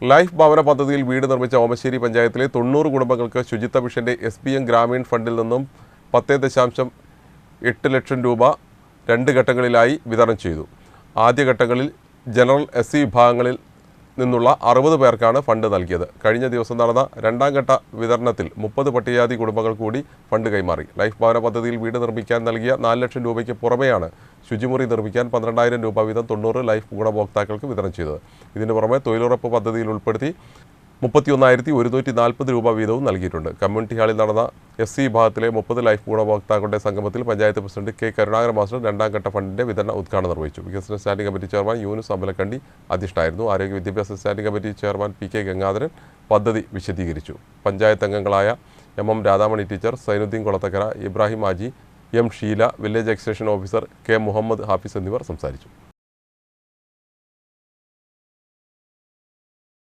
Life ഭവന പദ്ധതിയിൽ വീട് നിർമ്മിച്ച ഓമശ്ശേരി പഞ്ചായത്തിലെ തൊണ്ണൂറ് കുടുംബങ്ങൾക്ക് ശുചിത്വ മിഷന്റെ എസ് പി എം ഗ്രാമീൺ ഫണ്ടിൽ നിന്നും പത്ത് ദശാംശം എട്ട് ലക്ഷം രൂപ രണ്ട് ഘട്ടങ്ങളിലായി വിതരണം ചെയ്തു. ആദ്യഘട്ടങ്ങളിൽ ജനറൽ എസ് സി വിഭാഗങ്ങളിൽ നിന്നുള്ള അറുപത് പേർക്കാണ് ഫണ്ട് നൽകിയത്. കഴിഞ്ഞ ദിവസം നടന്ന രണ്ടാം ഘട്ട വിതരണത്തിൽ മുപ്പത് പട്ടികജാതി കുടുംബങ്ങൾ കൂടി ഫണ്ട് കൈമാറി. ലൈഫ് ഭവന പദ്ധതിയിൽ വീട് നിർമ്മിക്കാൻ നൽകിയ നാല് ലക്ഷം രൂപയ്ക്ക് പുറമെയാണ് ശുചിമുറി നിർമ്മിക്കാൻ പന്ത്രണ്ടായിരം രൂപ വീതം തൊണ്ണൂറ് ലൈഫ് ഗുണഭോക്താക്കൾക്ക് വിതരണം ചെയ്തത്. ഇതിനു പുറമെ തൊഴിലുറപ്പ് പദ്ധതിയിൽ ഉൾപ്പെടുത്തി മുപ്പത്തിയൊന്നായിരത്തി ഒരുന്നൂറ്റി നാൽപ്പത് രൂപ വീതവും നൽകിയിട്ടുണ്ട്. കമ്മ്യൂണിറ്റി ഹാളിൽ നടന്ന എസ് സി വിഭാഗത്തിലെ മുപ്പത് ലൈഫ് ഗുണഭോക്താക്കളുടെ സംഗമത്തിൽ panchayat president K Karunakara master രണ്ടാം ഘട്ട ഫണ്ടിന്റെ വിതരണ ഉദ്ഘാടനം നിർവഹിച്ചു. വികസന standing committee chairman Yunus Ambalakkandi അധ്യക്ഷനായിരുന്നു. ആരോഗ്യ വിദ്യാഭ്യാസ standing committee chairman P K Gangadharan പദ്ധതി വിശദീകരിച്ചു. പഞ്ചായത്ത് അംഗങ്ങളായ M M Radhamani teacher Sainuddin Kolathakkara Ibrahim Haji M Sheela village extension officer K Muhammad Hafiz എന്നിവർ സംസാരിച്ചു.